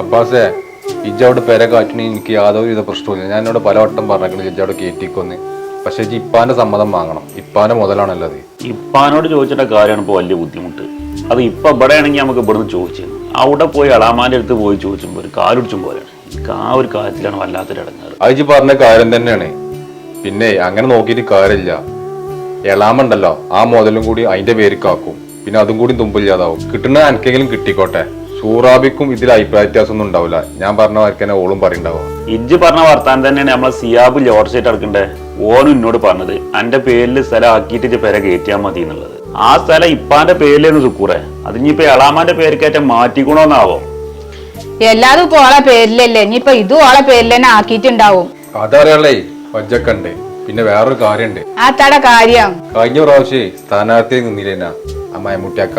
അബ്ബാസേ ഇജ്ജവിടെ പെര കാറ്റണി എനിക്ക് യാതൊരു വിധ പ്രശ്നമില്ല ഞാൻ എന്നോട് പലവട്ടം പറഞ്ഞേക്കണത് ഇജ്ജവിടെ കയറ്റിക്കൊന്ന് പക്ഷെ ഇജ്ജ് ഇപ്പാന്റെ സമ്മതം വാങ്ങണം. ഇപ്പാന്റെ മുതലാണല്ലോ അത്. ഇപ്പാനോട് ചോദിച്ചിട്ട കാര്യമാണ് ഇപ്പോൾ വലിയ ബുദ്ധിമുട്ട്. അത് ഇപ്പൊ ഇവിടെ ആണെങ്കിൽ നമുക്ക് ഇവിടുന്ന് ചോദിച്ചു അവിടെ പോയി അളാമാന്റെ അടുത്ത് പോയി ചോദിച്ചുമ്പോൾ ഒരു കാലുടിച്ചും പോലെയാണ് എനിക്ക് ആ ഒരു കാര്യത്തിലാണ് വല്ലാത്തൊരു ഇടങ്ങാറ്. അജി പറഞ്ഞ കാര്യം തന്നെയാണ്. പിന്നെ അങ്ങനെ നോക്കിയിട്ട് കാര്യമില്ല. എളാമുണ്ടല്ലോ ആ മുതലും കൂടി അതിന്റെ പേര് കാക്കും. പിന്നെ അതും കൂടി തുമ്പില്ലാതാവും കിട്ടുന്ന എനിക്കെങ്കിലും കിട്ടിക്കോട്ടെ. സൂറാബിക്കും ഇതിൽ അഭിപ്രായ വ്യത്യാസമൊന്നും ഉണ്ടാവില്ല. ഞാൻ പറഞ്ഞ മാർക്ക് തന്നെ ഓളും പറയണ്ടാവുക ഇജ്ജ് പറഞ്ഞ വർത്താനം തന്നെയാണ് നമ്മളെ സിയാബ് ലോഡ് എടുക്കണ്ടേ ഓനും എന്നോട് പറഞ്ഞത് എന്റെ പേരിൽ സ്ഥലം ആക്കിയിട്ട് ഇജ്ജ് പെര കയറ്റിയാൽ മതി എന്നുള്ളത്. ആ സ്ഥലം ഇപ്പാന്റെ പേരിലേന്ന് സുക്കൂറെ. അതിനിപ്പോ എളാമാന്റെ പേര് കയറ്റം മാറ്റിക്കണോന്നാവോ? എല്ലാതും ഇപ്പൊ ഓളെ പേരിലല്ലേ? ഇനിയിപ്പൊ ഇതും ഓളെ പേരിൽ തന്നെ ആക്കിയിട്ടുണ്ടാവും. അതറിയാളേ വജ്ജക്കണ്ട്. പിന്നെ വേറൊരു കാര്യണ്ട്. ആ തട കാര്യം. കഴിഞ്ഞ പ്രാവശ്യം സ്ഥാനാർത്ഥി നിന്നില്ലേനാ? ആ മയമുട്ടിയാക്ക.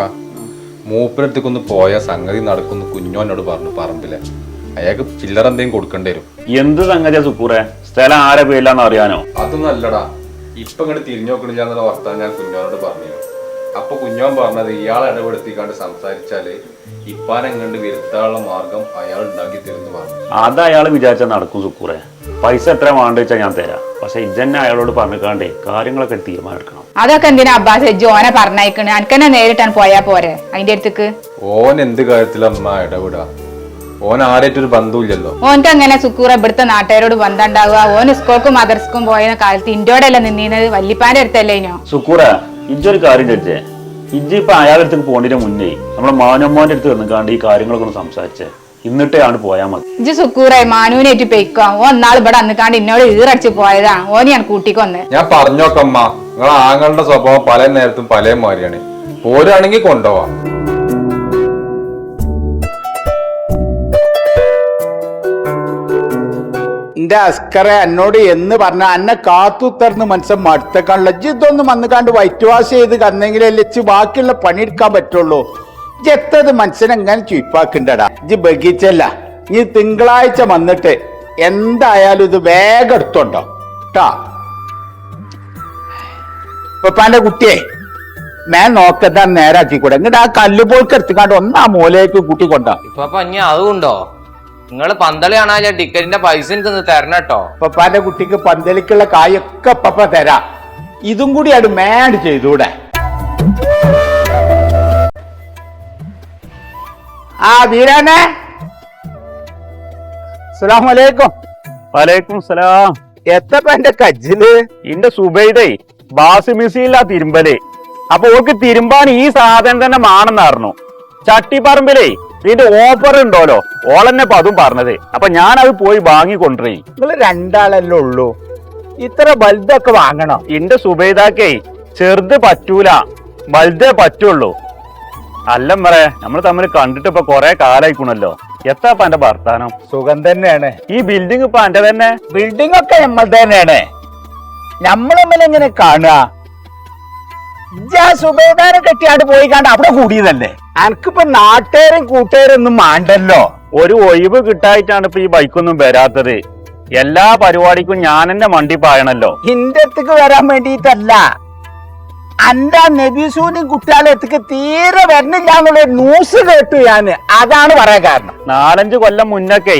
മൂപ്പിനടുത്തേക്കൊന്ന് പോയ സംഗതി നടക്കുന്നു കുഞ്ഞോനോട് പറഞ്ഞു പറമ്പിലെ. അയാൾക്ക് ചില്ലറ എന്തെങ്കിലും കൊടുക്കേണ്ടി വരും. എന്ത് സംഗതിയാ സുക്കൂറെ? സ്ഥലം ആരെ പേരിലാന്ന് അറിയാനോ? അതൊന്നും അല്ലടാ ഇപ്പൊ ഇങ്ങോട്ട് തിരിഞ്ഞു നോക്കണില്ല എന്നുള്ള വർത്താനം ഞാൻ കുഞ്ഞോനോട് പറഞ്ഞു അപ്പൊ കുഞ്ഞോൻ പറഞ്ഞത് ഇയാൾ ഇടപെടുത്തിക്കാണ്ട് സംസാരിച്ചാൽ ഇപ്പാനെങ്ങണ്ട് വരുത്താനുള്ള മാർഗം അയാൾ ഉണ്ടാക്കി തരുന്നു പറഞ്ഞു. അത് അയാൾ വിചാരിച്ചാൽ നടക്കും സുക്കൂറെ. പൈസ എത്ര വേണ്ട വെച്ചാൽ ഞാൻ തരാം. പക്ഷെ ഇജന്നെ അയാളോട് പറഞ്ഞിക്കാണ്ടേ കാര്യങ്ങളൊക്കെ തീരുമാനം എടുക്കണം അതൊക്കെ എന്തിനാ അബ്ബാസ് ജോനെ പറഞ്ഞയക്കണ്? അനക്കെന്നെ നേരിട്ടാണ് പോയാ പോരെ? അതിന്റെ അടുത്തേക്ക്? ഓൻ എന്ത് കാര്യത്തിലമ്മ ഇടപെടാ? ഓൻ ആരായിട്ടൊരു ബന്ധമില്ലല്ലോ ഓൻക്ക് അങ്ങനെ സുക്കൂറ ഇവിടുത്തെ നാട്ടുകാരോട് ബന്ധം ഉണ്ടാവുക. ഓൻ സ്കൂൾക്കും മദർസ്ക്കും പോയ കാലത്ത് ഇന്ത്യയോടെയല്ല നിന്നീന്നത്? വല്ലിപ്പാന്റെ അടുത്തല്ലേ ഇനോ? സുക്കൂറ ഇജ്ജൊരു കാര്യം ചോദിച്ചേ. ഇജ്ജ് ഇപ്പൊ അയാളുടെ അടുത്ത് പോകേണ്ടതിന് മുന്നേ നമ്മുടെ മാനമ്മോന്റെ അടുത്ത് വന്നുകാണ്ട് ഈ കാര്യങ്ങളൊക്കെ ഒന്ന് സംസാരിച്ചേ. എന്നിട്ടാണ് പോയാൽ മതി. ഇജ്ജ് മാനുവിനെ ആയിട്ട് പെയ്ക്കോ. ഓ എന്നാൾ ഇവിടെ അന്നിക്കാണ്ട് ഇന്നോട് ഈറടിച്ച് പോയതാണ്. ഓ ഞാൻ കൂട്ടിക്കൊന്ന് ഞാൻ പറഞ്ഞോക്കമ്മ നിങ്ങളെ ആങ്ങളുടെ സ്വഭാവം പല നേരത്തും പല മാതിരിയാണ്. പോരാണെങ്കിൽ കൊണ്ടുപോവാ. എന്റെ അസ്കറെ എന്നോട് എന്ന് പറഞ്ഞ അന്നെ കാത്തുത്തർന്ന് മനസ്സൻ മടുത്തക്കാണല്ലോ. ഇജ്ജ് ഇതൊന്നും വന്ന് കണ്ട് വൈറ്റ് വാഷ് ചെയ്ത് കന്നെങ്കിലല്ലേ ഇച്ച് ബാക്കിയുള്ള പണിയെടുക്കാൻ പറ്റുള്ളൂ. എത്തത് മനസ്സിനെ എങ്ങനെ ചുയിപ്പാക്കണ്ടടാ. ഇജ് ബഗീച്ചല്ല. നീ തിങ്കളാഴ്ച വന്നിട്ട് എന്തായാലും ഇത് വേഗം എടുത്തോണ്ടോ. ട്ടാ. പപ്പാന്റെ കുട്ടിയെ ഞാൻ നോക്കത്താൻ നേരാക്കിക്കൂടെ എന്നിട്ട് ആ കല്ലുപോൾക്ക് എടുത്തുകാണ്ട് ഒന്ന് മൂലയ്ക്ക് കൂട്ടിക്കൊണ്ടോ. ഇപ്പൊ അതുണ്ടോ നിങ്ങൾ പന്തളി കാണാൻ ടിക്കറ്റിന്റെ പൈസ എനിക്ക് ഒന്ന് തരണം കേട്ടോ. പപ്പാന്റെ കുട്ടിക്ക് പന്തലിക്കുള്ള കായൊക്കെ പപ്പ തരാ. ഇതും കൂടി അത് മാഡ് ചെയ്തൂടെ. ആ വീരാനെ. അസ്സലാമലൈക്കും വലൈക്കും സലാം. എത്തപ്പ എന്റെ കജ്ജിൽ? ഇന്റെ സുബൈദേ ബാസിമിസിയില്ല തിരുമ്പൽ. അപ്പൊ ഓക്ക് തിരുമ്പാൻ ഈ സാധനം തന്നെ മാണെന്നായിരുന്നു ചട്ടിപ്പറമ്പിലേ ഇതിന്റെ ഓഫർ ഉണ്ടോലോ? ഓളന്നെ അപ്പൊ അതും പറഞ്ഞത്. അപ്പൊ ഞാൻ അത് പോയി വാങ്ങിക്കൊണ്ടിരി നിങ്ങൾ രണ്ടാളല്ലേ ഉള്ളൂ. ഇത്ര വലുതൊക്കെ വാങ്ങണോ. എന്റെ സുബൈദാക്കേ ചെറുത് പറ്റൂല. വലുതേ പറ്റുള്ളൂ. അല്ല മറേ നമ്മൾ തമ്മിൽ കണ്ടിട്ട് ഇപ്പൊ കൊറേ കാലായിക്കണല്ലോ. എത്താപ്പ എന്റെ ഭർത്താനം സുഖം തന്നെയാണ്. ഈ ബിൽഡിംഗ് ഇപ്പൊ എന്റെ തന്നെ? ബിൽഡിംഗ് ഒക്കെ നമ്മൾ തന്നെയാണ്. നമ്മൾ തമ്മിൽ എങ്ങനെ കാണുക? സുബേദാരം കെട്ടിയാണ്ട് പോയി കണ്ട അവിടെ കൂടിയതല്ലേ? എനിക്കിപ്പോ നാട്ടുകാരും കൂട്ടുകാരും ഒന്നും മാണ്ടല്ലോ. ഒരു ഒഴിവ് കിട്ടായിട്ടാണ് ഇപ്പൊ ഈ ബൈക്കൊന്നും വരാത്തത്. എല്ലാ പരിപാടിക്കും ഞാൻ എന്നെ മണ്ടി പായണല്ലോ. എന്റെ അടുത്തേക്ക് വരാൻ വേണ്ടിയിട്ടല്ല. അന്റെ നബീസൂനും കുട്ടികളെ തീരെ വരണില്ല എന്നുള്ള ന്യൂസ് കേട്ടു ഞാൻ അതാണ് പറയാൻ കാരണം. നാലഞ്ച് കൊല്ലം മുന്നൊക്കെ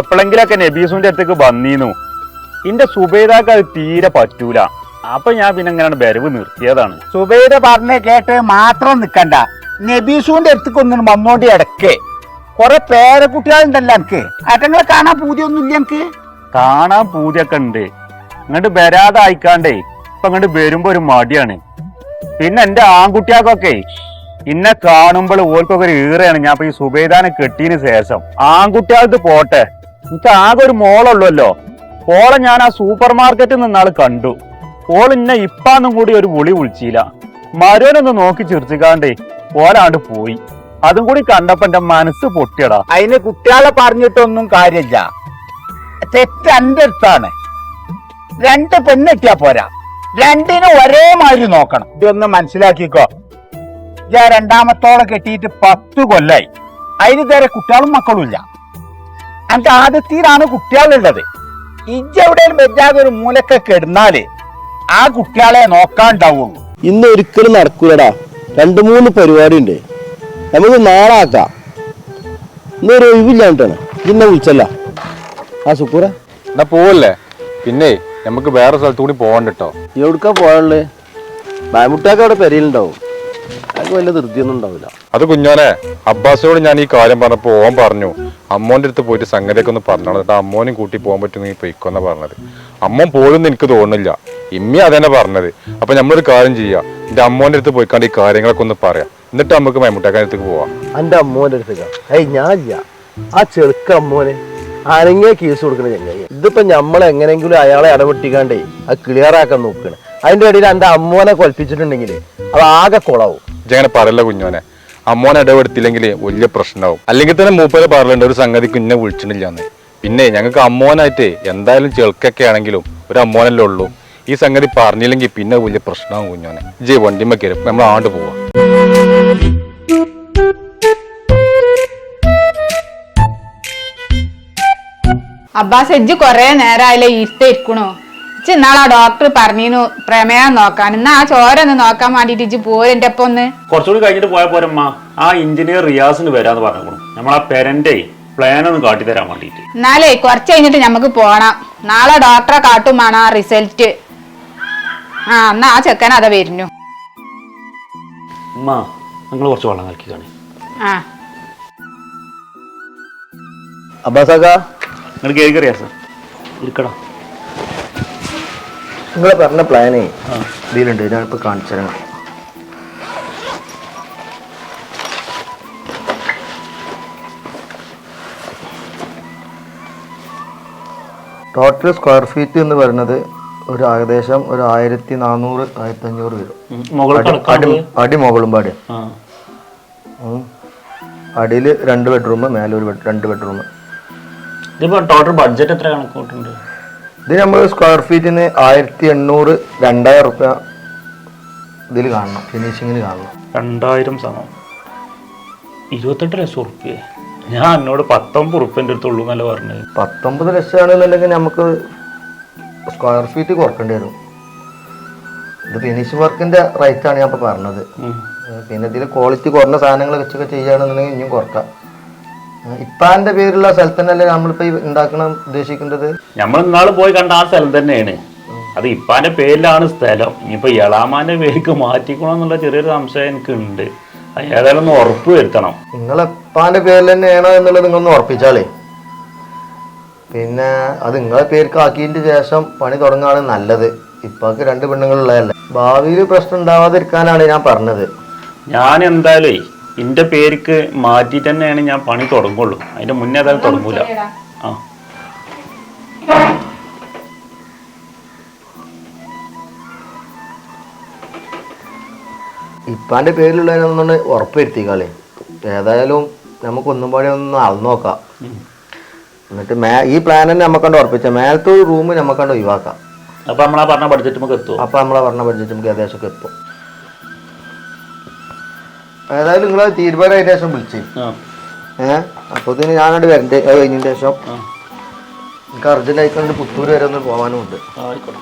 എപ്പോഴെങ്കിലൊക്കെ നബീസൂന്റെ അടുത്തേക്ക് വന്നീന്നു. ഇന്റെ സുബേദാക്ക് അത് തീരെ പറ്റൂല. അപ്പൊ ഞാൻ പിന്നെ അങ്ങനെയാണ് വരവ് നിർത്തിയതാണ്. സുബൈദ പറഞ്ഞ കേട്ട് മാത്രം നിക്കണ്ട. നബീസുവിന്റെ അടുത്തേക്ക് ഒന്നും വന്നോണ്ട് ഇടയ്ക്ക്. കൊറേ പേരക്കുട്ടികളുണ്ടല്ലോ എനിക്ക്. അറ്റങ്ങളെ കാണാൻ പൂതിയൊന്നുമില്ല എനിക്ക്. കാണാൻ പൂതിയൊക്കെ ഉണ്ട്. ഇങ്ങോട്ട് വരാതെ അയക്കാണ്ടേ ഇപ്പൊ ഇങ്ങോട്ട് വരുമ്പോ ഒരു മടിയാണ്. പിന്നെ എന്റെ ആൺകുട്ടിയാക്കൊക്കെ ഇന്നെ കാണുമ്പോൾ ഓർക്കൊക്കെ ഒരു ഈറയാണ്. ഞാൻ ഇപ്പൊ ഈ സുബേദാനെ കെട്ടിയതിന് ശേഷം. ആൺകുട്ടികൾക്ക് പോട്ടെ. എനിക്ക് ആകെ ഒരു മോളുള്ളല്ലോ. ഓളെ ഞാൻ ആ സൂപ്പർ മാർക്കറ്റിൽ നിന്നാൾ കണ്ടു. ഓൾ ഇന്നെ ഇപ്പാന്നും കൂടി ഒരു വിളി വിളിച്ചില്ല. മരോനൊന്ന് നോക്കി ചിരിച്ചുകാണ്ടേ ഓലാണ്ട് പോയി. അതും കൂടി കണ്ടപ്പോ എന്റെ മനസ്സ് പൊട്ടിയടാ. അതിന് കുട്ടികളെ പറഞ്ഞിട്ടൊന്നും കാര്യമില്ല. തെറ്റ് എന്റെ അടുത്താണ്. രണ്ട് പെണ്ണെത്തിയാ പോരാ. രണ്ടിനും ഒരേ മാതിരി നോക്കണം. ഇതൊന്ന് മനസ്സിലാക്കിക്കോ. ഞാൻ രണ്ടാമത്തോളം കെട്ടിയിട്ട് പത്ത് കൊല്ലായി. അതിന് തേരെ കുട്ടികളും മക്കളും ഇല്ല. എന്റെ ആദ്യത്തിലാണ് കുട്ടികളുള്ളത്. ഇജ്ജെവിടെയും ഒരു മൂലക്കെ കിടന്നാൽ ആ കുട്ടികളെ നോക്കാണ്ടാവുള്ളൂ ഇന്ന് ഒരിക്കലും നടക്കൂലടാ. രണ്ട് മൂന്ന് പരിപാടി ഉണ്ട് നമുക്ക് നാളെ ആക്കാം. ഇന്നൊരു ഒഴിവില്ലാണ്ടാണ് ഇന്ന വിളിച്ചല്ല. ആ സുക്കൂറ. എന്നാ പോവല്ലേ? പിന്നെ നമുക്ക് വേറെ സ്ഥലത്തു കൂടി പോകണ്ട കേട്ടോ എവിടുക്കാ ബാമുട്ടാക്ക് അവിടെ പെരയിലുണ്ടാവും. അതൊക്കെ വലിയ ധൃതിയൊന്നും ഉണ്ടാവില്ല. അത് കുഞ്ഞോനെ അബ്ബാസിനോട് ഞാൻ ഈ കാര്യം പറഞ്ഞപ്പോ ഓൻ പറഞ്ഞു അമ്മോന്റെ അടുത്ത് പോയിട്ട് സംഗതിയൊക്കെ ഒന്ന് പറഞ്ഞു എന്നിട്ട് അമ്മോനും കൂട്ടി പോകാൻ പറ്റുമെങ്കിൽ പൊയ്ക്കോന്നാ പറഞ്ഞത്. അമ്മ പോലും എനിക്ക് തോന്നുന്നില്ല. ഇമ്മി അതന്നെ പറഞ്ഞത്. അപ്പൊ നമ്മളൊരു കാര്യം ചെയ്യാം. എന്റെ അമ്മോന്റെ അടുത്ത് പോയിക്കാണ്ട് ഈ കാര്യങ്ങളൊക്കെ ഒന്ന് പറയാം. എന്നിട്ട് നമുക്ക് മൈമുട്ടാക്കാൻ അടുത്തേക്ക് പോവാം. എന്റെ അമ്മോന്റെ അടുത്തേക്ക് ഏയ് ഞാനില്ല ആ ചെറുക്ക അമ്മോനെ ആരെങ്കിലും കേസ് കൊടുക്കണ ചങ്ങായി. ഇതിപ്പോ നമ്മൾ എങ്ങനെയെങ്കിലും അയാളെ ഇടപെട്ടിക്കാണ്ടേ അത് ക്ലിയർ ആക്കാൻ നോക്കണേ. അതിന്റെ ഇടയിൽ എന്റെ അമ്മോനെ കൊൽപ്പിച്ചിട്ടുണ്ടെങ്കിൽ അത് ആകെ കുളാവും. ഇജ്ജങ്ങനെ പറയല്ല കുഞ്ഞോനെ അമ്മോനെ ഇടപെടുത്തില്ലെങ്കിൽ വലിയ പ്രശ്നമാവും. അല്ലെങ്കിൽ തന്നെ മൂപ്പര് പറയലുണ്ട് ഒരു സംഗതി കുഞ്ഞെ വിളിച്ചിട്ടില്ലാന്ന്. പിന്നെ ഞങ്ങൾക്ക് അമ്മോനായിട്ട് എന്തായാലും ചെളുക്കൊക്കെ ആണെങ്കിലും ഒരു അമ്മോനല്ലേ ഉള്ളൂ. ഈ സംഗതി പറഞ്ഞില്ലെങ്കിൽ പിന്നെ വലിയ പ്രശ്നമാവും കുഞ്ഞോനെ ജയ് വണ്ടിമ്മ കയറും നമ്മൾ ആണ്ട് പോവാം. അബ്ബാസ് എജ്ജ് കൊറേ നേരമായില്ലേ ഇരുത്തേക്കണോ ഇന്നാളാ ഡോക്ടർ പറഞ്ഞു പ്രമേയം നോക്കാൻ. എന്നാ ആ ചോര ഒന്ന് നോക്കാൻ വേണ്ടിട്ട് ഇജ്ജ് പോരെന്റെ ഒപ്പം ഒന്ന്. കുറച്ചുകൂടി കഴിഞ്ഞിട്ട് പോയാൽ പോരമ്മ. ആ എഞ്ചിനീയർ റിയാസിന് വരാന്ന് പറഞ്ഞു നമ്മളാ പെരന്റെ പ്ലാൻ ഒന്ന് കാട്ടിത്തരാൻ വേണ്ടിട്ട് എന്നാലേ കുറച്ച് കഴിഞ്ഞിട്ട് നമുക്ക് പോണം. നാളെ ഡോക്ടറെ കാട്ടും വേണം ആ റിസൾട്ട് ആ എന്നാ ആ ചെക്കൻ അതാ വരുന്നു. അമ്മ നിങ്ങൾ കുറച്ച് വെള്ളം കലക്കി കാണി. ആ. അബ്ബാസാക്ക? നിങ്ങൾ കേൾക്കി റിയാസ് ഇരിക്കടാ. നിങ്ങൾ പറഞ്ഞ പ്ലാനേ ഇതിലുണ്ട്. ഞാനിപ്പോൾ കാണിച്ചു തരാം ടോട്ടൽ സ്ക്വയർ ഫീറ്റ് എന്ന് പറയുന്നത് ഒരു ഏകദേശം ഒരു ആയിരത്തി നാനൂറ് ആയിരത്തി അഞ്ഞൂറ് വരും അടി- മുകളും പാടി. അടിയിൽ രണ്ട് ബെഡ്റൂം മേലെ ഒരു രണ്ട് ബെഡ്റൂം ഇതിപ്പോ ടോട്ടൽ ബഡ്ജറ്റ് എത്ര കണക്കൂട്ടുണ്ട് ഇത് നമ്മൾ സ്ക്വയർ ഫീറ്റിന് ആയിരത്തി എണ്ണൂറ് രണ്ടായിരം റുപ്യ ഇതിൽ കാണണം ഫിനിഷിങ്ങിന് കാണണം. രണ്ടായിരം സമം. ഇരുപത്തെട്ട് ലക്ഷം ഉറുപ്പ്യ? ഞാൻ എന്നോട് പത്തൊമ്പത് ഉറുപ്പ്യന്റെ അടുത്തുള്ളൂ എന്നല്ല പറഞ്ഞത്. പത്തൊമ്പത് ലക്ഷമാണെന്നുണ്ടെങ്കിൽ നമുക്ക് സ്ക്വയർ ഫീറ്റ് കുറക്കേണ്ടി വരും. ഇത് ഫിനിഷ് വർക്കിന്റെ റേറ്റ് ആണ് ഞാൻ ഇപ്പോൾ പറഞ്ഞത്. പിന്നെ ഇതിൽ ക്വാളിറ്റി കുറഞ്ഞ സാധനങ്ങൾ വെച്ചൊക്കെ ചെയ്യുകയാണെന്നുണ്ടെങ്കിൽ ഇനിയും കുറക്കാം. ഇപ്പാന്റെ പേരുള്ള സ്ഥലം തന്നെയല്ലേ നമ്മളിപ്പോ ഉണ്ടാക്കണം ഉദ്ദേശിക്കുന്നത് നമ്മൾ ഇന്നാൾ പോയി കണ്ട ആ സ്ഥലം തന്നെയാണ്. അത് ഇപ്പാന്റെ പേരിലാണ് സ്ഥലം. ഇനിയിപ്പോ എളാമാന്റെ പേർക്ക് മാറ്റിക്കണം എന്നുള്ള ചെറിയൊരു സംശയം എനിക്ക് ഉണ്ട് അത് ഏതായാലും ഒന്ന് ഉറപ്പ് വരുത്തണം. നിങ്ങളെ ഇപ്പാന്റെ പേരിൽ തന്നെയാണോ എന്നുള്ളത് നിങ്ങളൊന്ന് ഉറപ്പിച്ചാലേ. പിന്നെ അത് നിങ്ങളെ പേർക്ക് ആക്കിയതിന് ശേഷം പണി തുടങ്ങുകയാണ് നല്ലത്. ഇപ്പൊക്കെ രണ്ട് പെണ്ണുങ്ങളുള്ളതല്ലേ. ഭാവിയിൽ പ്രശ്നം ഉണ്ടാവാതിരിക്കാനാണ് ഞാൻ പറഞ്ഞത്. ഞാൻ എന്തായാലേ എന്റെ പേർക്ക് മാറ്റിയിട്ട് തന്നെയാണ് ഞാൻ പണി തുടങ്ങുള്ളൂ. അതിന്റെ മുന്നേ അതായത് തുടങ്ങൂല. ആ. ഇപ്പാന്റെ പേരിലുള്ളതിനൊന്നും ഉറപ്പ് വരുത്തിക്കാളേ ഏതായാലും നമുക്ക് ഒന്നും പാടെ ഒന്ന് അളന്നു നോക്കാം. എന്നിട്ട് മേ ഈ പ്ലാൻ തന്നെ നമുക്കണ്ട് ഉറപ്പിച്ച. മേലത്തെ ഒരു റൂം നമുക്കണ്ട് ഒഴിവാക്കാം. അപ്പൊ നമ്മളാ പറഞ്ഞ ബഡ്ജറ്റ് നമുക്ക് എത്തും? അപ്പൊ നമ്മളാ പറഞ്ഞ ബഡ്ജറ്റ് നമുക്ക് ഏകദേശം എത്തും. ഏതായാലും നിങ്ങൾ തീരുമാനം അതിന് ശേഷം വിളിച്ചേ. ആ. ഏഹ് അപ്പോൾ ഇതിന് ഞാനോട് വരണ്ടേ. അത് കഴിഞ്ഞതിന് ശേഷം. എനിക്ക് അർജന്റ് ആയിക്കൊണ്ട് പുത്തൂർ വരെ ഒന്ന് പോകാനും ഉണ്ട് ഓക്കെ.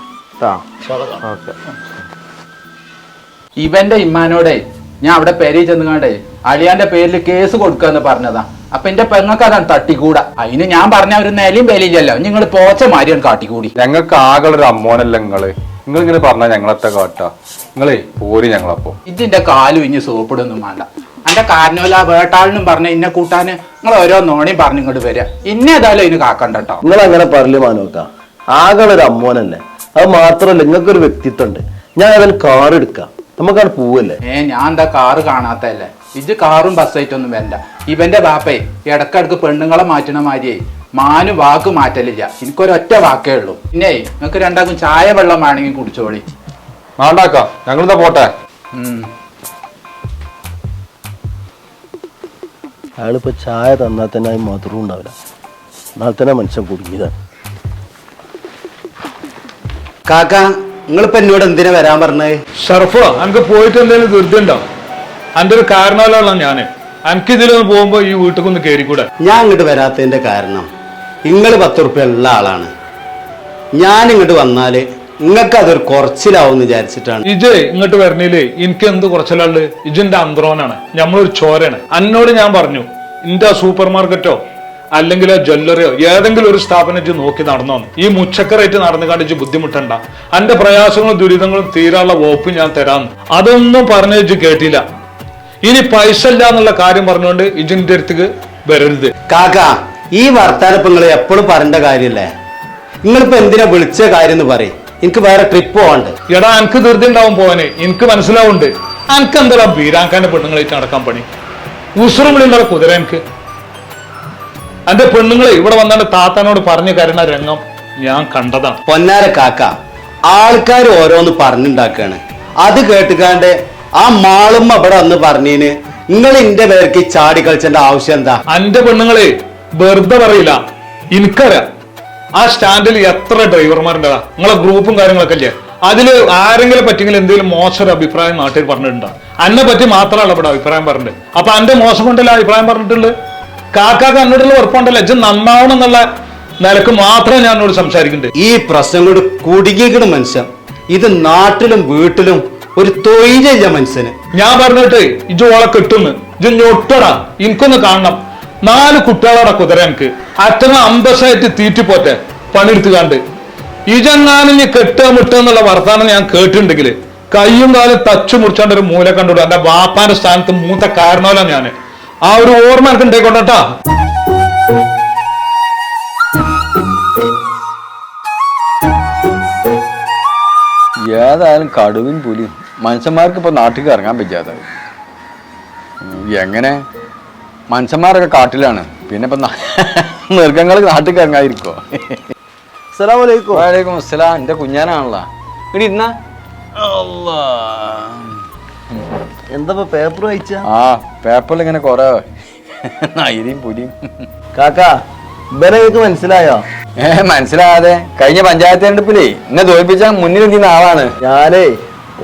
ഇവന്റെ ഇമ്മാനോടെ ഞാൻ അവിടെ പേരിൽ ചെന്നുകാണ്ടേ അളിയാന്റെ പേരിൽ കേസ് കൊടുക്കാന്ന് പറഞ്ഞതാ. അപ്പൊ എന്റെ പെങ്ങൾക്ക് അതാണ് തട്ടിക്കൂടാ. അതിന് ഞാൻ പറഞ്ഞ ഒരു നിലയും വിലയില്ലല്ലോ നിങ്ങൾ പോച്ച മാരിയാണ് കാട്ടിക്കൂടി. ഞങ്ങൾക്ക് ആകെ ഒരു അമ്മോനല്ല നിങ്ങൾ? നിങ്ങൾ ഇങ്ങനെ പറഞ്ഞാൽ ഞങ്ങളത്തെ കാട്ടാ. നിങ്ങളേ പോര് ഞങ്ങളപ്പോ. ഇതിന്റെ കാലും ഇനി സോപ്പിടൊന്നും വേണ്ട. എന്റെ കാരണമല്ല വേട്ടാളിനും പറഞ്ഞ ഇന്നെ കൂട്ടാന് നിങ്ങൾ ഓരോ നോണിയും പറഞ്ഞു ഇങ്ങോട്ട് വരിക ഇന്നെ ഏതായാലും ഇതിന് കാക്കണ്ട കേട്ടോ നിങ്ങൾ അങ്ങനെ പറയൽ മാനോക്ക ആകെ ഒരു അമ്മോനല്ലേ? അത് മാത്രമല്ല നിങ്ങൾക്കൊരു വ്യക്തിത്വം ഉണ്ട് ഞാൻ ഏതായാലും കാർ എടുക്കാം. നമുക്കവിടെ പോവല്ലേ? ഏ ഞാൻ എന്താ കാറ് കാണാത്തല്ലേ ഇത് കാറും ബസ്സായിട്ടൊന്നും വേണ്ട. ഇവന്റെ ബാപ്പേ ഇടക്കിടക്ക് പെണ്ണുങ്ങളെ മാറ്റണ മാതിരിയേ മാന് വാക്ക് മാറ്റലില്ല. എനിക്കൊരൊറ്റ വാക്കേ ഉള്ളൂ. പിന്നെ നിങ്ങൾക്ക് രണ്ടാക്കും ചായ വെള്ളം വേണമെങ്കിൽ കുടിച്ചോളി. ഞങ്ങളിതാ പോട്ടെ. അയാളിപ്പോ ചായ തന്നാൽ തന്നെ അതിന് മധുരം ഉണ്ടാവില്ല. എന്നാൽ തന്നെ മനുഷ്യൻ കുടുങ്ങിയതാണ് കാക്ക നിങ്ങളിപ്പോ എന്നോട് എന്തിനാ വരാൻ പറഞ്ഞത്? ഷർഫ് എനിക്ക് പോയിട്ട് എന്തെങ്കിലും ധൃതിയുണ്ടോ അന്റെ ഒരു കാരണവലുള്ള ഞാൻ. എനിക്കിതിലൊന്ന് പോകുമ്പോ ഈ വീട്ടിൽ ഒന്ന് കയറിക്കൂടെ ഞാൻ അങ്ങോട്ട് വരാത്തതിന്റെ കാരണം. നിങ്ങൾ പത്ത് റുപ്യ ഉള്ള ആളാണ്. ഞാൻ ഇങ്ങോട്ട് വന്നാൽ നിങ്ങൾക്ക് അതൊരു കുറച്ചിലാവും വിചാരിച്ചിട്ടാണ്. ഇജ് ഇങ്ങോട്ട് വരണില്ലേ എനിക്ക് എന്ത് കുറച്ചലാൾ ഇജിന്റെ അന്ത്രോനാണ്. ഞമ്മളൊരു ചോരയാണ് അന്നോട് ഞാൻ പറഞ്ഞു ഇന്റെ സൂപ്പർ മാർക്കറ്റോ അല്ലെങ്കിൽ ജ്വല്ലറിയോ ഏതെങ്കിലും ഒരു സ്ഥാപനം ഇജ്ജ് നോക്കി നടന്നോ ഈ മുച്ചക്കറായിട്ട് നടന്നു കാണിച്ച് ബുദ്ധിമുട്ടണ്ട. അന്റെ പ്രയാസങ്ങളും ദുരിതങ്ങളും തീരാനുള്ള വകുപ്പ് ഞാൻ തരാന്ന്. അതൊന്നും പറഞ്ഞു കേട്ടില്ല. ഇനി പൈസ ഇല്ല എന്നുള്ള കാര്യം പറഞ്ഞുകൊണ്ട് ഇജിന്റെ അടുത്തേക്ക് വരരുത്. കാക്ക ഈ വർത്താനപ്പ് നിങ്ങൾ എപ്പോഴും പറയേണ്ട കാര്യല്ലേ? നിങ്ങളിപ്പോ എന്തിനാ വിളിച്ച കാര്യം എന്ന് പറയും. എനിക്ക് വേറെ ട്രിപ്പ് പോകാണ്ട് എടാ എനിക്ക് ധൃതി ഉണ്ടാവും പോവാന്. എനിക്ക് മനസ്സിലാവുണ്ട്. എനിക്ക് എന്താ ബീരാക്കാന്റെ പെണ്ണുങ്ങളായിട്ട് നടക്കാൻ പണി? ഉസുറും വിളിയുള്ള കുതിര എനിക്ക്. എന്റെ പെണ്ണുങ്ങളെ ഇവിടെ വന്നാണ്ട് താത്താനോട് പറഞ്ഞു കരുണ രംഗം. ഞാൻ കണ്ടതാണ്. പൊന്നാര കാക്ക ആൾക്കാർ ഓരോന്ന് പറഞ്ഞുണ്ടാക്കാണ്. അത് കേട്ടുകാണ്ട് ആ മാളും ഇവിടെ വന്ന് പറഞ്ഞീന് നിങ്ങൾ ഇന്റെ പേർക്ക് ചാടി കളിച്ചേണ്ട ആവശ്യം എന്താ? എന്റെ പെണ്ണുങ്ങളെ വെറുതെ പറയില്ല. എനിക്കറിയാം. ആ സ്റ്റാൻഡിൽ എത്ര ഡ്രൈവർമാരുണ്ടതാ നിങ്ങളെ ഗ്രൂപ്പും കാര്യങ്ങളൊക്കെ അല്ലേ അതിൽ ആരെങ്കിലും പറ്റിയെങ്കിലും എന്തെങ്കിലും മോശം ഒരു അഭിപ്രായം നാട്ടിൽ പറഞ്ഞിട്ടുണ്ടോ? അന്നെ പറ്റി മാത്രമല്ല ഇവിടെ അഭിപ്രായം പറഞ്ഞിട്ടുണ്ട് അപ്പൊ അന്റെ മോശം കൊണ്ടല്ല അഭിപ്രായം പറഞ്ഞിട്ടുള്ളത്? കാക്കാക്ക് എന്നോടുള്ള ഉറപ്പുണ്ടല്ലോ അച്ഛൻ നന്നാവണം എന്നുള്ള നിലയ്ക്ക് മാത്രമേ ഞാൻ എന്നോട് സംസാരിക്കുന്നുണ്ട്. ഈ പ്രശ്നം കൊണ്ട് കുടുങ്ങിക്കണ മനുഷ്യൻ. ഇത് നാട്ടിലും വീട്ടിലും ഒരു തൊഴിലില്ല മനുഷ്യന്. ഞാൻ പറഞ്ഞിട്ട് ഇജ് ഓളെ കിട്ടുന്നു. ഇജ് ഞൊട്ടടാ എനിക്കൊന്ന് കാണണം. നാല് കുട്ടികളോടെ കുതിര എനിക്ക്. അച്ഛന അമ്പസായിട്ട് തീറ്റിപ്പോറ്റെ പണിയെടുത്ത് കണ്ട്. ഇജെങ്ങാനും നീ കെട്ടുക മുട്ടുക വർത്താനം ഞാൻ കേട്ടിട്ടുണ്ടെങ്കിൽ കയ്യും കാലും തച്ചു മുറിച്ചാണ്ട് ഒരു മൂല കണ്ടുവിടും. എന്റെ വാപ്പാന്റെ സ്ഥാനത്ത് മൂത്ത കാരണമല്ല ഞാൻ. ആ ഒരു ഓർമ്മ എനിക്ക് ഉണ്ടായിക്കോട്ടെട്ടാ ഏതായാലും കടുവും പുലിയും മനുഷ്യന്മാർക്ക് ഇപ്പൊ നാട്ടിൽ ഇറങ്ങാൻ പറ്റാതെ. എങ്ങനെ? മനുഷ്യന്മാരൊക്കെ കാട്ടിലാണ്. പിന്നെ ഇപ്പൊ മൃഗങ്ങൾ നാട്ടിൽ ഇറങ്ങാതിരിക്കോ അസ്സലാമലൈക്കും വാലേക്കും അസ്സലാം. എന്റെ കുഞ്ഞാനാണല്ലോ. ഇന്ന? എന്താ പേപ്പർ വായിച്ച? ആ പേപ്പറിൽ ഇങ്ങനെ കൊറേ നൈരിയും പുലിയും കാക്ക ഇവരെ നിങ്ങൾക്ക് മനസ്സിലായോ? ഏ മനസ്സിലാകാതെ. കഴിഞ്ഞ പഞ്ചായത്ത് തെരഞ്ഞെടുപ്പിലേ എന്നെ തോൽപ്പിച്ച മുന്നിൽ നിന്ന ആളാണ്. ഞാനേ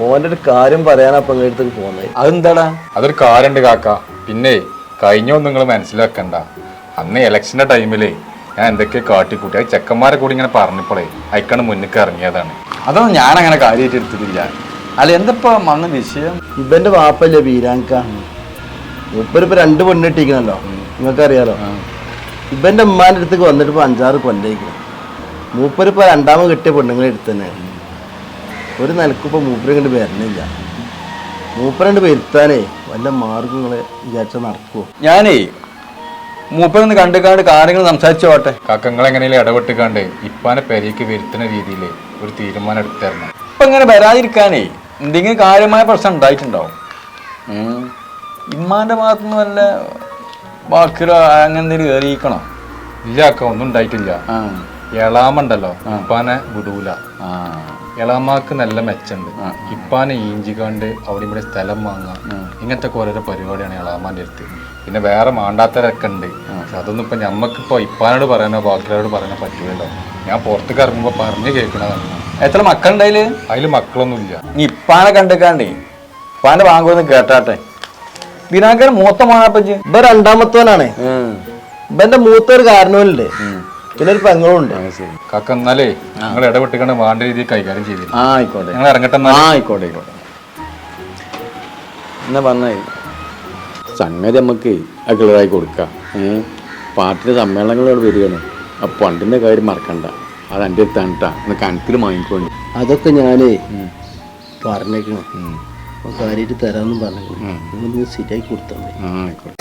ഓന്റെ ഒരു കാര്യം പറയാനാ അപ്പൊ നിങ്ങളുടെ പോകുന്നത് അതെന്താടാ? അതൊരു കാര്യണ്ട് കാക്ക. പിന്നെ കഴിഞ്ഞോ നിങ്ങൾ മനസ്സിലാക്കണ്ട. അന്ന് ഇലക്ഷന്റെ ടൈമിൽ ഞാൻ എന്തൊക്കെ കാട്ടിക്കൂട്ടി അത് ചെക്കന്മാരെ കൂടി ഇങ്ങനെ പറഞ്ഞപ്പോഴേ അയക്കാണ് മുന്നിക്ക് ഇറങ്ങിയതാണ്. അതൊന്നും ഞാൻ അങ്ങനെ കാര്യമായിട്ട് എടുത്തിട്ടില്ല. അല്ല എന്തപ്പോ വന്ന വിഷയം? ഇവന്റെ വാപ്പല്ലേ ബീരാങ്ക മൂപ്പരിപ്പോ രണ്ട് പെണ്ണിട്ടിരിക്കണല്ലോ നിങ്ങൾക്കറിയാലോ? ഇവന്റെ ഉമ്മാന്റെ അടുത്തേക്ക് വന്നിട്ട് ഇപ്പൊ അഞ്ചാറ് കൊല്ലേക്കണം മൂപ്പരിപ്പോ രണ്ടാമത് കിട്ടിയ പെണ്ണുങ്ങളെ എടുത്ത് തന്നെയാണ് ഒരു നിലക്കിപ്പോ മൂപ്പര് കണ്ട് വരണില്ല. മൂപ്പരണ്ട് വരുത്താനേ വല്ല മാർഗങ്ങളെ വിചാരിച്ച നടക്കുവോ? ഞാനേ മൂപ്പരൊന്ന് കണ്ടുകാണ്ട് കാര്യങ്ങൾ സംസാരിച്ചു പോട്ടെ. കാക്ക നിങ്ങൾ എങ്ങനെയും ഇടപെട്ടുകാണ്ട് ഇപ്പാനെ പെരയ്ക്ക് വരുത്തുന്ന രീതിയിൽ ഒരു തീരുമാനം എടുത്തരണം ഇപ്പൊ ഇങ്ങനെ വരാതിരിക്കാനേ എന്തെങ്കിലും കാര്യമായ പ്രശ്നം ഉണ്ടായിട്ടുണ്ടാവും. ഉം. ഇമ്മാന്റെ ഭാഗത്തുനിന്ന് വല്ല വാക്കിലോ അങ്ങനെ എന്തെങ്കിലും കയറിയിക്കണോ ഇല്ല അക്ക ഒന്നും ഉണ്ടായിട്ടില്ല. ഏളാമണ്ടല്ലോ. എളാമുണ്ടല്ലോ ഇപ്പാനെ വിടൂല. ആ. എളാമാക്ക് നല്ല മെച്ചുണ്ട്. ഇപ്പാനെ ഈഞ്ചിക്കാണ്ട് അവിടെ ഇവിടെ സ്ഥലം വാങ്ങാം. ഇങ്ങനത്തെ ഒക്കെ ഓരോരോ പരിപാടിയാണ് എളാമാന്റെ അടുത്ത്. പിന്നെ വേറെ മാണ്ടാത്തരൊക്കെ ഉണ്ട്. പക്ഷെ അതൊന്നും ഇപ്പൊ ഞമ്മക്കിപ്പോൾ ഇപ്പാനോട് പറയാനോ ബാക്കിയോട് പറയാനോ പറ്റൂലല്ലോ. ഞാൻ പുറത്തേക്ക് ഇറങ്ങുമ്പോ പറഞ്ഞു കേൾക്കണതാണ് എത്ര മക്കളുണ്ടായിൽ? അതിൽ മക്കളൊന്നുമില്ല. നീ ഇപ്പാനെ കണ്ടുക്കാണ്ടേ. ഇപ്പാന്റെ വാങ്ങുമെന്ന് കേട്ടാട്ടെ. ദിനാകര മൂത്ത മോനാപ്പച്ച് ഇവ രണ്ടാമത്തവനാണേ ഇവന്റെ മൂത്തൊരു കാരണവല്ലേ പിന്നെ ഒരു പെങ്ങളും ഉണ്ട്. കാക്ക എന്നാലേ ഞങ്ങൾ ഇടപെട്ടിക്കൊണ്ട് വേണ്ട രീതിയിൽ കൈകാര്യം ചെയ്തു ആയിക്കോട്ടെ. ഞങ്ങൾ ഇറങ്ങട്ടെ. ആയിക്കോട്ടെ ആയിക്കോട്ടെ. എന്നാ പറഞ്ഞേ സംഗതി നമുക്ക് ക്ലിയറായി കൊടുക്കാം. പാർട്ടിയുടെ സമ്മേളനങ്ങളോട് വരികയാണ്. ആ പണ്ടിന്റെ കാര്യം മറക്കണ്ട. അത് എന്റെ അടുത്താണ് ഒന്ന് കണക്കിൽ വാങ്ങിക്കൊണ്ട്. അതൊക്കെ ഞാനേ പറഞ്ഞേക്കണം. കാര്യമായിട്ട് തരാമെന്നും പറഞ്ഞു ശരിയാക്കി കൊടുത്താൽ മതി. ആയിക്കോട്ടെ.